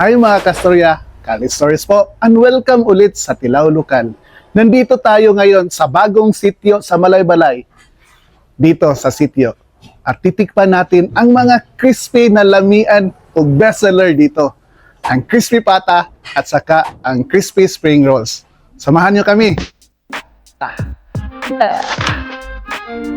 Hi mga kastorya, Khalid Stories po, and welcome ulit sa Tilaw Lokal. Nandito tayo ngayon sa bagong sityo sa Malaybalay, dito sa sityo. At titikpan natin ang mga crispy na lamian o bestseller dito. Ang crispy pata at saka ang crispy spring rolls. Samahan nyo kami.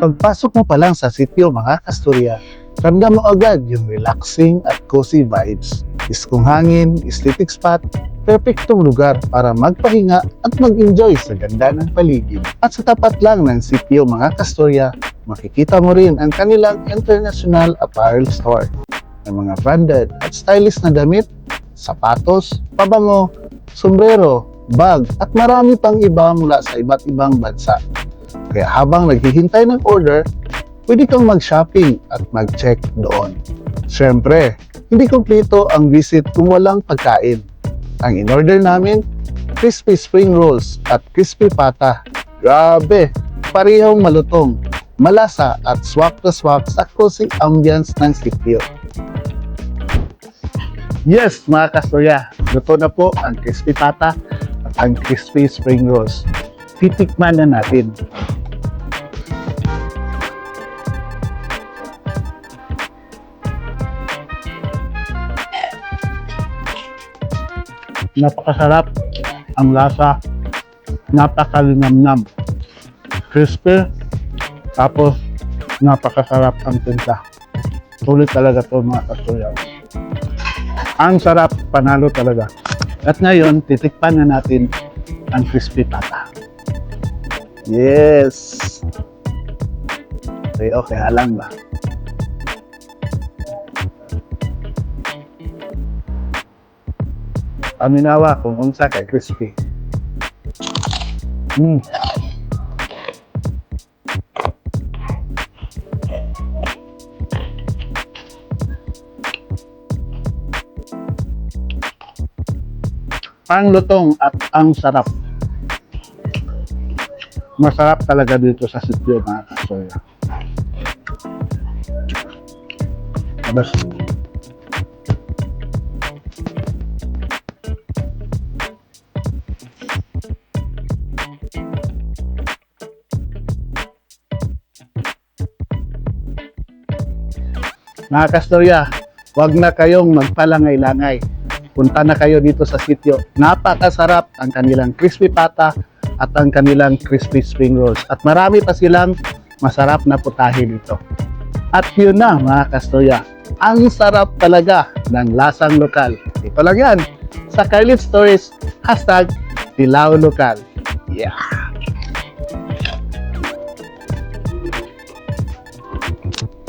Pagpasok mo pa lang sa sityo mga kasturya, ramdam mo agad yung relaxing at cozy vibes. Iskong hangin, aesthetic spot, perfectong lugar para magpahinga at mag-enjoy sa ganda ng paligid. At sa tapat lang ng sityo mga kasturya, makikita mo rin ang kanilang international apparel store. May mga branded at stylish na damit, sapatos, pabango, sombrero, bag at marami pang iba mula sa iba't ibang bansa. Kaya habang naghihintay ng order, pwede kang mag-shopping at mag-check doon. Siyempre, hindi kumpleto ang visit kung walang pagkain. Ang in-order namin, crispy spring rolls at crispy pata. Grabe! Parehong malutong, malasa at swak to swak sa cozy ambience ng sitio. Yes, mga kastorya, luto na po ang crispy pata at ang crispy spring rolls. Titikman na natin. Napakasarap ang lasa, napakalinamnam. Crispy, tapos napakasarap ang tinta. Sulit talaga to mga kastorya. Ang sarap, panalo talaga. At ngayon, titikpan na natin ang crispy pata. Yes! Okay, okay, alam ba? Aminawa kung unsa kay crispy. Mm. ang lutong at ang sarap. Masarap talaga dito sa sityo mga kasoya. Abas. Mga kastorya, huwag na kayong magpalangay-langay punta na kayo dito sa sityo. Napakasarap ang kanilang crispy pata at ang kanilang crispy spring rolls. At marami pa silang masarap na putahe dito. At yun na mga kastorya, ang sarap talaga ng lasang lokal. Ito lang yan, sa Carlit Stories, hashtag Tilaw Lokal. Yeah!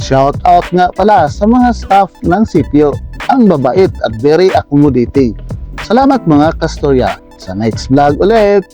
Shout out nga pala sa mga staff ng sityo. Ang babait at very accommodating. Salamat mga kastorya. Sa next vlog ulit.